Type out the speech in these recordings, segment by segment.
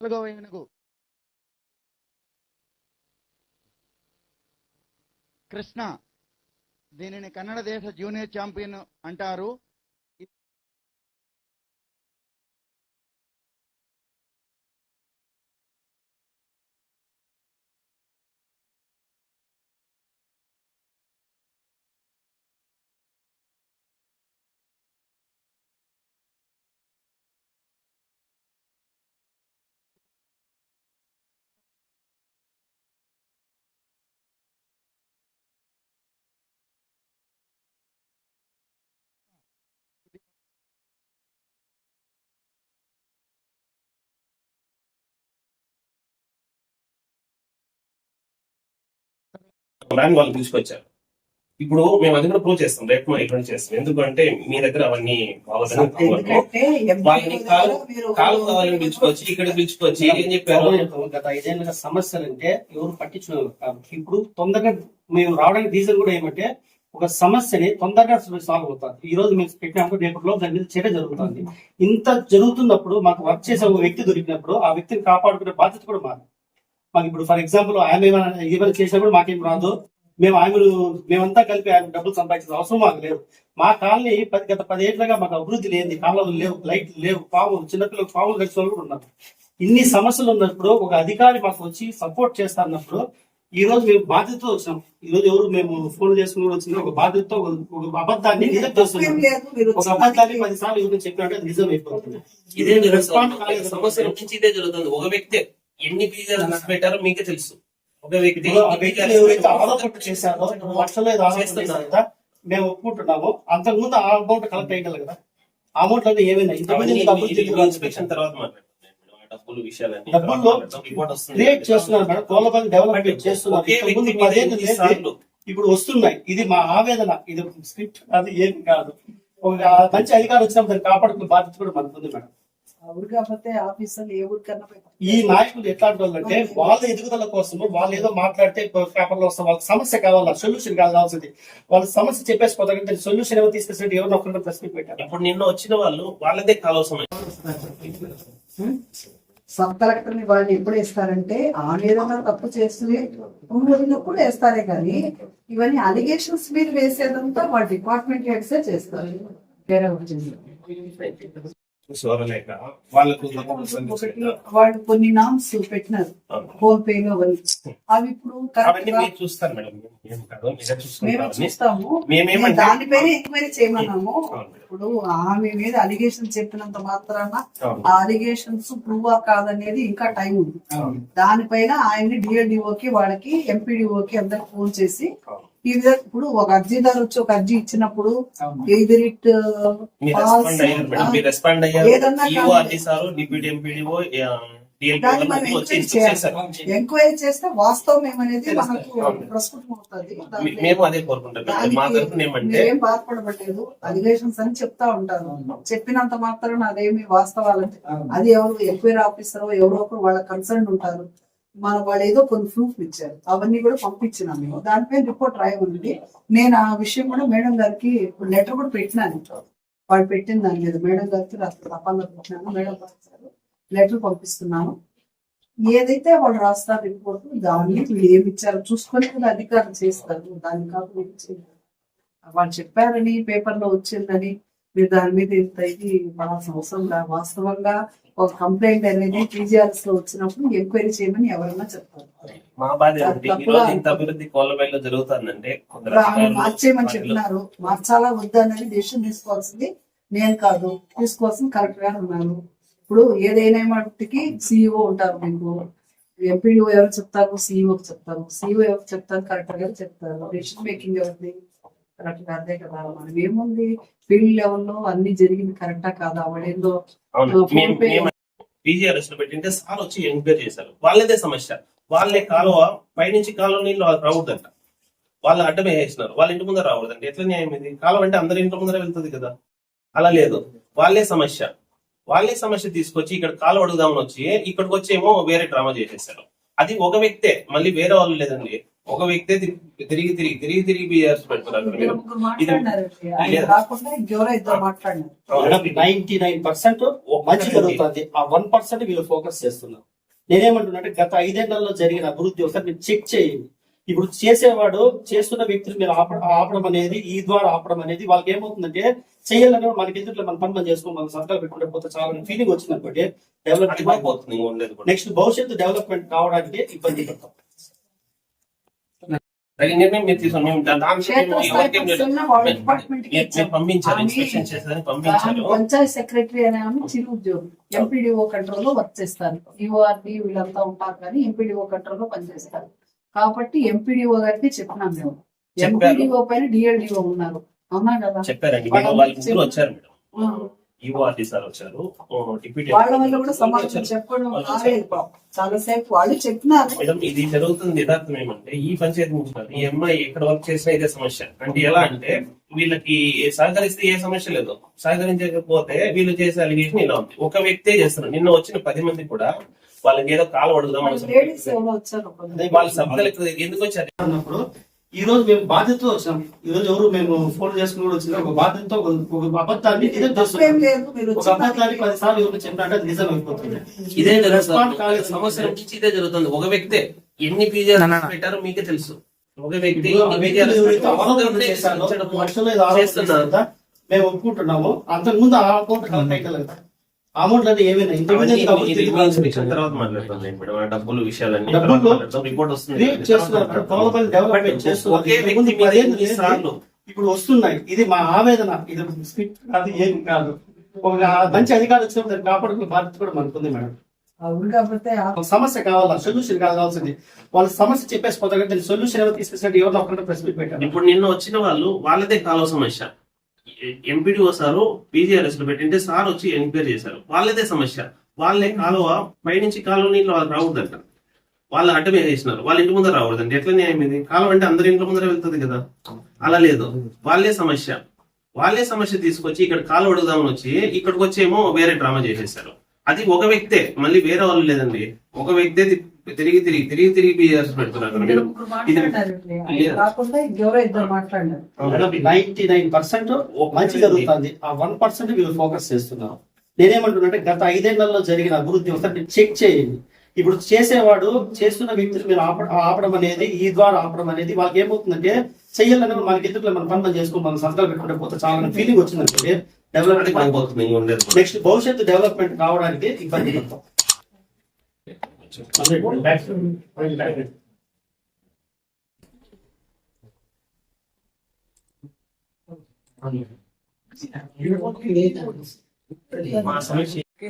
నాలుగవ కృష్ణ దీనిని కన్నడ దేశ జూనియర్ ఛాంపియన్ అంటారు. బ్రాండ్ వాళ్ళు తీసుకొచ్చారు. ఇప్పుడు మేము అది కూడా ప్రూవ్ చేస్తాం. రేపు ఎటువంటి చేస్తాం. ఎందుకంటే మీ దగ్గర అవన్నీ కావాలని పిలుచుకొచ్చి ఇక్కడ పిలుచుకొచ్చి ఏం చెప్పారు? గత ఐదేళ్ళుగా సమస్యలు అంటే ఎవరు పట్టించుకోరు. కాబట్టి ఇప్పుడు తొందరగా మేము రావడానికి రీజన్ కూడా ఏమంటే ఒక సమస్యని తొందరగా సాల్వ్ అవుతుంది. ఈ రోజు మేము పెట్టినప్పుడు రేపటిలో దాని మీద చర్య జరుగుతుంది. ఇంత జరుగుతున్నప్పుడు మాకు వర్క్ చేసే ఒక వ్యక్తి దొరికినప్పుడు ఆ వ్యక్తిని కాపాడుకునే బాధ్యత కూడా మాది. మాకు ఇప్పుడు ఫర్ ఎగ్జాంపుల్ ఆమె ఏమైనా ఏమైనా చేసినప్పుడు మాకేం రాదు. మేము ఆమెను మేమంతా కలిపి ఆమె డబ్బులు సంపాదించిన అవసరం మాకు లేదు. మా కాలనీ పది గత పదేళ్ళుగా మాకు అభివృద్ధి లేని కాలువలు లేవు లైట్లు లేవు పాములు చిన్నపిల్లలు పాములు కలిసి వాళ్ళు కూడా ఉన్నారు. ఇన్ని సమస్యలు ఉన్నప్పుడు ఒక అధికారి మాకు వచ్చి సపోర్ట్ చేస్తారన్నప్పుడు ఈ రోజు మేము బాధ్యతతో వచ్చాం ఈ రోజు ఎవరు మేము ఫోన్ చేసుకుని వచ్చిన ఒక బాధ్యతతో ఒక- అబద్ధాన్ని నిజం చేస్తున్నాం ఒక అబద్ధాన్ని పది సార్లు చెప్పినట్టు నిజం అయిపోతుంది ఇదే. సమస్య నుంచి ఇదే జరుగుతుంది. ఒక వ్యక్తి ఎన్ని పీజీలు పెట్టారో మీకే తెలుసు. ఒక వ్యక్తి ఎవరైతే ఆరోపణ చేశారో లక్షలో మేము ఒప్పుకుంటున్నాము. అంతకుముందు ఆ అమౌంట్ కలెక్ట్ అయ్యగలరు కదా. ఆ అమౌంట్ అనేది ఏమైనా. ఇన్స్పెక్షన్ తర్వాత. డబ్బులు విషయాలన్నీ క్రియేట్ చేస్తున్నారు మేడం. డెవలప్మెంట్ చేస్తున్నారు. ఇప్పుడు వస్తున్నాయి. ఇది మా ఆవేదన. ఇది స్క్రిప్ట్ అది ఏమి కాదు. ఒక మంచి అధికారం వచ్చినప్పుడు దాన్ని కాపాడుకునే బాధ్యత కూడా మనకు ఉంది మేడం. ఈ నాయకులు ఎట్లాంటి వాళ్ళు అంటే వాళ్ళ ఎదుగుదల కోసము వాళ్ళు ఏదో మాట్లాడితే పేపర్లో వస్తే వాళ్ళకి సమస్య కావాలా సొల్యూషన్ కావాల్సింది. వాళ్ళ సమస్య చెప్పేసుకోవడానికి సొల్యూషన్ ఎవరు తీసుకొచ్చినట్టు ఎవరు ఒకరిని ప్రశ్న పెట్టారు. ఇప్పుడు నిన్న వచ్చిన వాళ్ళు వాళ్ళదే కావాల్సిన సబ్ కలెక్టర్ని వాళ్ళు ఎప్పుడు వేస్తారంటే ఆ విధంగా తప్పు చేస్తూ ఉన్నప్పుడు వేస్తారే కానీ ఇవన్నీ అలిగేషన్స్ మీరు వేసేదంతా వాళ్ళ డిపార్ట్మెంట్ హెడ్స్ చేస్తారు. వేరే వచ్చింది వాళ్ళకు ఒకటి వాళ్ళు కొన్ని నామ్స్ పెట్టినారు. ఫోన్ పే లో అవి ఇప్పుడు చూస్తారు మేడం. చూస్తాము. దానిపైన ఎంక్వైరీ చేయమన్నాము. ఇప్పుడు ఆమె మీద అలిగేషన్ చెప్పినంత మాత్రాన. ఆ అలిగేషన్స్ ప్రూవ్ కాదనేది ఇంకా టైం ఉంది. దానిపైన ఆయన్ని డిఎల్డిఓకి వాళ్ళకి ఎంపీడీఓకి అందరికి ఫోన్ చేసి ఇప్పుడు ఒక అర్జీదారు వచ్చి ఒక అర్జీ ఇచ్చినప్పుడు ఇట్ ఎంక్వైరీ చేస్తే వాస్తవం ఏమనేది మనకు. ప్రస్ఫుటం అవుతుంది. మేము అదే కోరుకుంటాం బాధపడబట్టలేదు అలిగేషన్స్ అని చెప్తా ఉంటారు. చెప్పినంత మాత్రం అదేమి వాస్తవాలంటే అది ఎవరు ఎంక్వైరీ ఆఫీసర్ ఎవరో ఒకరు వాళ్ళ కన్సర్న్ ఉంటారు. మన వాళ్ళు ఏదో కొన్ని ప్రూఫ్ ఇచ్చారు. అవన్నీ కూడా పంపించినాం మేము. దానిపైన రిపోర్ట్ రాయమని నేను ఆ విషయం కూడా మేడం గారికి లెటర్ కూడా పెట్టినాను. వాళ్ళు పెట్టిన దాని మీద మేడం గారికి తప్పకుండా పెట్టినాను. మేడం లెటర్ పంపిస్తున్నాను. ఏదైతే వాళ్ళు రాస్తారు రిపోర్ట్ దాన్ని వీళ్ళు ఏమి ఇచ్చారో చూసుకొని కూడా అధికారులు చేస్తారు. దాన్ని కాకుండా వాళ్ళు చెప్పారని పేపర్లో వచ్చిందని మీరు దాని మీద ఇది పడాల్సిన అవసరం లేదు వాస్తవంగా ఒక కంప్లైంట్ అనేది టీజీఆర్ఎస్లో వచ్చినప్పుడు ఎంక్వైరీ చేయమని ఎవరైనా చెప్తారు. మా బాధ ఇంత అభివృద్ధి జరుగుతుందంటే మార్చేయమని చెప్పినారు. మార్చాలా వద్దా అనేది డెసిషన్ తీసుకోవాల్సింది. నేను కాదు తీసుకోవాల్సింది కరెక్ట్గా ఉన్నాను ఇప్పుడు ఏదైనా మట్టుకి సిఇఓ ఉంటారు మీకు. ఎంపీడీఓ ఎవరు చెప్తారు? సిఇఓ చెప్తారు. సిఇఓ ఎవరు చెప్తారు? కరెక్టర్ గారు చెప్తారు. డెసిషన్ మేకింగ్ ఎవరిది? కరెక్ట్గా అదే కదా. మనం ఏముంది? ఫీల్డ్ లెవెల్లో అన్ని జరిగింది కరెక్టా కాదా? వాడేందో పీజీఆర్ఎస్లో పెట్టింటే సార్ వచ్చి ఎంక్వైరీ చేశారు. వాళ్ళదే సమస్య. వాళ్ళే కాలువ పైనుంచి కాలువ నీళ్ళు రావద్దంట. వాళ్ళు అడ్డం వేసేసినారు. వాళ్ళ ఇంటి ముందర రావద్దంట. ఎట్లా న్యాయం ఇది? కాలువ అంటే అందరి ఇంటి ముందర వెళ్తుంది కదా. అలా లేదు. వాళ్ళే సమస్య. వాళ్ళే సమస్య తీసుకొచ్చి ఇక్కడ కాలువ అడుగుదామని వచ్చి ఇక్కడికి వచ్చేమో వేరే డ్రామా చేసేసారు అది ఒక వ్యక్తే. మళ్ళీ వేరే వాళ్ళు లేదండి. ఒక వ్యక్తే తిరిగి తిరిగి తిరిగి తిరిగి పెడుతున్నారు మీరు. మాట్లాడినారు. నైన్టీ నైన్ పర్సెంట్ మంచి జరుగుతుంది. ఆ వన్ పర్సెంట్ వీళ్ళు ఫోకస్ చేస్తున్నారు. నేనేమంటున్నా గత ఐదేళ్ళలో జరిగిన అభివృద్ధి ఒకసారి మీరు చెక్ చేయండి. ఇప్పుడు చేసేవాడు చేస్తున్న వ్యక్తులు మీరు ఆప ఆపడం అనేది ఈ ద్వారా ఆపడం అనేది వాళ్ళకి ఏమవుతుందంటే చేయాలని మనకి ఎందుకు మన పని మనం చేసుకో మన సంతకాలు పెట్టుకుంటే పోతే చాలా ఫీలింగ్ వచ్చింది అనుకోండి అది డెవలప్మెంట్ నెక్స్ట్ భవిష్యత్తు డెవలప్మెంట్ కావడానికి ఇబ్బంది పడతాం. తగిన నిర్ణయం మీరు మేము దాని. పంపించారు ఆమె- ఇన్స్పెక్షన్ చేసేదని ఆమె పంపించారు పంచాయత్ సెక్రటరీ అనే ఆమె చిరు ఉద్యోగి. ఎంపీడీఓ కంట్రోల్లో వర్క్ చేస్తారు. యూఆర్డి వీళ్ళంతా ఉంటారు కానీ ఎంపీడీఓ కంట్రోల్లో పనిచేస్తారు. కాబట్టి ఎంపీడీఓ గారికి చెప్పినాం మేము. ఎంపీడీఓ పైన డిఎల్డిఓ ఉన్నారు. అవునా కదా? చెప్పారండి. వాళ్ళ వచ్చారు మేడం ఆ. యుఆర్టీ సార్ వచ్చారు ఓ, డిప్యూటీ వాళ్ళ వల్ల కూడా సమాధానం చెప్పడం కాలేదు పాపం. చాలాసేపు వాళ్ళు చెప్పినారు మేడం ఇది జరుగుతుంది యథార్థం ఏమంటే ఈ పంచాయతీ నుంచి కాదు. ఈ అమ్మాయి ఎక్కడ వర్క్ చేసినా ఇదే సమస్య అంటే ఎలా అంటే వీళ్ళకి సహకరిస్తే ఏ సమస్య లేదు సహకరించకపోతే వీళ్ళు చేసే అలిగేషన్ ఇలా ఉంది ఒక వ్యక్తే చేస్తున్నారు నిన్న వచ్చిన పది మంది కూడా వాళ్ళకి ఏదో కాలు అడుగుదాం లేడీస్ ఎవరో వచ్చారు కొందరు. వాళ్ళ ఎందుకు వచ్చారు అన్నప్పుడు ఈ రోజు మేము బాధ్యతతో వచ్చాం ఈ రోజు ఎవరు మేము ఫోన్ చేసుకుని కూడా వచ్చిన ఒక బాధ్యతతో ఒక అబద్ధాన్ని ఒక అబద్ధాన్ని పది సార్లు ఎవరు చెప్పినట్టు అది నిజం అయిపోతుంది. ఇదే రెస్పాండ్ జరుగుతుంది. సమస్య నుంచి ఇదే జరుగుతుంది. ఒక వ్యక్తే ఎన్ని పీజీఆర్ పెట్టారో మీకే తెలుసు. ఒక వ్యక్తి మేము ఒప్పుకుంటున్నాము. అంతకుముందు ఆ అకౌంట్ కలెక్ట్ అయ్యగలుగుతాం అమౌంట్ అంటే ఏమైనా తర్వాత మాట్లాడతాం. మేడం డబ్బులు విషయాలన్నీ రిపోర్ట్ వస్తుంది. చేస్తున్నారు. డెవలప్మెంట్ ఇప్పుడు వస్తున్నాయి. ఇది మా ఆవేదన. ఇది స్క్రిప్ట్ కాదు ఏం కాదు. ఒక మంచి అధికారులు వచ్చినప్పుడు దాన్ని కాపాడుకునే బాధ్యత కూడా మనకుంది మేడం. సమస్య కావాలా? సొల్యూషన్ కావాల్సింది. వాళ్ళ సమస్య చెప్పేసి పోతారు కానీ సొల్యూషన్ ఎవరు తీసుకొచ్చినట్టు ఎవరిలో ఒకరిని ప్రెస్ మీట్ పెట్టారు ఇప్పుడు నిన్న వచ్చిన వాళ్ళు వాళ్ళదే కాలువ సమస్య. ఎంపీడీ సారు పీజీఆర్ఎస్లో పెట్టింటే సార్ వచ్చి ఎంక్వైరీ చేశారు. వాళ్ళదే సమస్య. వాళ్ళే కాలువ పైనుంచి కాలువ నీళ్ళు వాళ్ళకి రావద్దంట వాళ్ళు అడ్డమే వేసినారు వాళ్ళ ఇంటి ముందర రావద్దండి ఎట్లా న్యాయం ఇది? కాలువ అంటే అందరి ఇంటి ముందర వెళ్తుంది కదా? అలా లేదు. వాళ్ళే సమస్య. వాళ్ళే సమస్య తీసుకొచ్చి ఇక్కడ కాలువ అడుగుదామని వచ్చి ఇక్కడికి వచ్చేమో వేరే డ్రామా చేసేసారు అది ఒక వ్యక్తే. మళ్ళీ వేరే వాళ్ళు లేదండి. ఒక వ్యక్తే తిరిగి తిరిగి తిరిగి తిరిగి పీజీఆర్ఎస్ పెడుతున్నారు. నైన్టీ నైన్ పర్సెంట్ మంచి జరుగుతుంది. ఆ వన్ పర్సెంట్ వీళ్ళు ఫోకస్ చేస్తున్నారు. నేనేమంటున్నా గత ఐదేళ్ళలో జరిగిన అభివృద్ధి ఒకసారి చెక్ చేయండి. ఇప్పుడు చేసేవాడు చేస్తున్న వ్యక్తులు మీరు ఆప ఆపడం అనేది ఈ ద్వారా ఆపడం అనేది వాళ్ళకి ఏమవుతుందంటే చెయ్యాలని మనకి ఎందుకు మన పని మనం చేసుకో మన సంతకాలు పెట్టుకుంటే పోతే చాలా ఫీలింగ్ వచ్చింది అనుకోండి అది డెవలప్మెంట్. నెక్స్ట్ భవిష్యత్తు డెవలప్మెంట్ కావడానికి ఇబ్బంది పడతాం.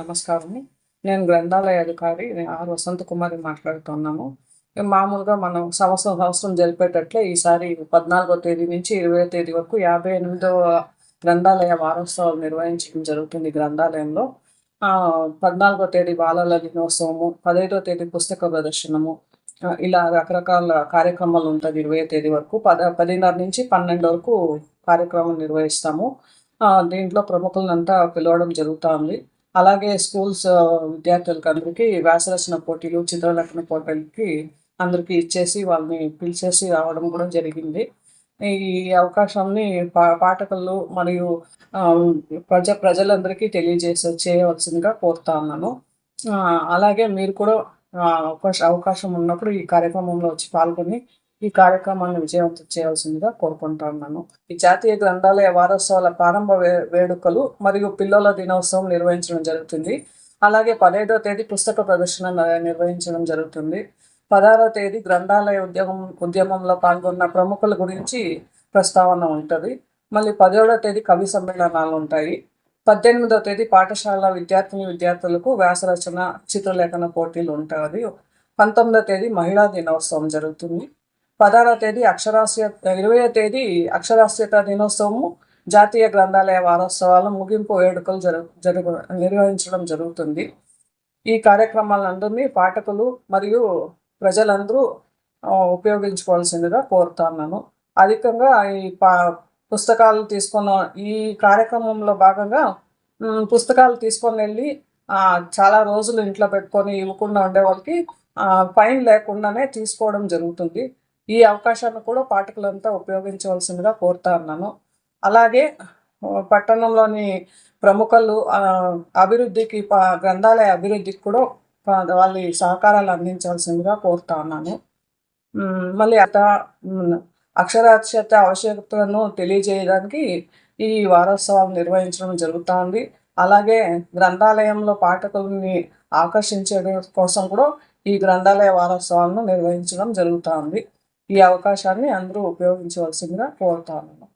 నమస్కారం. నేను గ్రంథాలయ అధికారి నేను ఆర్ వసంత కుమారి మాట్లాడుతున్నాము. మామూలుగా మనం సంవత్సరం సంవత్సరం జరిపేటట్లే ఈసారి పద్నాలుగో తేదీ నుంచి ఇరవై తేదీ వరకు యాభై ఎనిమిదవ గ్రంథాలయ వారోత్సవాలు నిర్వహించడం జరుగుతుంది గ్రంథాలయంలో. పద్నాలుగో తేదీ బాలల దినోత్సవము పదహైదో తేదీ పుస్తక ప్రదర్శనము ఇలా రకరకాల కార్యక్రమాలు ఉంటుంది ఇరవై తేదీ వరకు. పద పదిన్నర నుంచి పన్నెండు వరకు కార్యక్రమం నిర్వహిస్తాము. దీంట్లో ప్రముఖులంతా పిలవడం జరుగుతుంది. అలాగే స్కూల్స్ విద్యార్థులకు అందరికీ వ్యాసరచన పోటీలు చిత్రలేఖన పోటీలకి అందరికీ ఇచ్చేసి వాళ్ళని పిలిచేసి రావడం కూడా జరిగింది. ఈ అవకాశాన్ని పా పాఠకులు మరియు ప్రజ ప్రజలందరికీ తెలియజేసే చేయవలసిందిగా కోరుతా ఉన్నాను. అలాగే మీరు కూడా అవకాశ అవకాశం ఉన్నప్పుడు ఈ కార్యక్రమంలో వచ్చి పాల్గొని ఈ కార్యక్రమాన్ని విజయవంతం చేయాల్సిందిగా కోరుకుంటా ఉన్నాను. ఈ జాతీయ గ్రంథాలయ వారోత్సవాల ప్రారంభ వే- వేడుకలు మరియు పిల్లల దినోత్సవం నిర్వహించడం జరుగుతుంది. అలాగే పదహైదవ తేదీ పుస్తక ప్రదర్శన నిర్వహించడం జరుగుతుంది. పదహారవ తేదీ గ్రంథాలయ ఉద్యమం ఉద్యమంలో పాల్గొన్న ప్రముఖుల గురించి ప్రస్తావన ఉంటుంది. మళ్ళీ పదిహేడవ తేదీ కవి సమ్మేళనాలు ఉంటాయి. పద్దెనిమిదవ తేదీ పాఠశాల విద్యార్థిని విద్యార్థులకు వ్యాసరచన చిత్రలేఖన పోటీలు ఉంటాయి. పంతొమ్మిదవ తేదీ మహిళా దినోత్సవం జరుగుతుంది. పదహారవ తేదీ అక్షరాస్యత ఇరవై తేదీ అక్షరాస్యత దినోత్సవము. జాతీయ గ్రంథాలయ వారోత్సవాల ముగింపు వేడుకలు జరుగు జరుగు నిర్వహించడం జరుగుతుంది. ఈ కార్యక్రమాలందరినీ పాఠకులు మరియు ప్రజలందరూ ఉపయోగించుకోవాల్సిందిగా కోరుతున్నాను అధికంగా ఈ పా పుస్తకాలు తీసుకున్న ఈ కార్యక్రమంలో భాగంగా పుస్తకాలు తీసుకొని వెళ్ళి చాలా రోజులు ఇంట్లో పెట్టుకొని ఇవ్వకుండా ఉండే వాళ్ళకి ఫైన్ లేకుండానే తీసుకోవడం జరుగుతుంది. ఈ అవకాశాన్ని కూడా పాఠకులంతా ఉపయోగించవలసిందిగా కోరుతా ఉన్నాను. అలాగే పట్టణంలోని ప్రముఖులు అభివృద్ధికి ప- గ్రంథాలయ అభివృద్ధికి కూడా వాళ్ళ సహకారాలు అందించాల్సిందిగా కోరుతా ఉన్నాను. మళ్ళీ అత అక్షరాస్యత ఆవశ్యకతను తెలియజేయడానికి ఈ వారోత్సవం నిర్వహించడం జరుగుతూ ఉంది. అలాగే గ్రంథాలయంలో పాఠకుల్ని ఆకర్షించడం కోసం కూడా ఈ గ్రంథాలయ వారోత్సవాలను నిర్వహించడం జరుగుతూ ఉంది. ఈ అవకాశాన్ని అందరూ ఉపయోగించవలసిందిగా కోరుతా ఉన్నాను.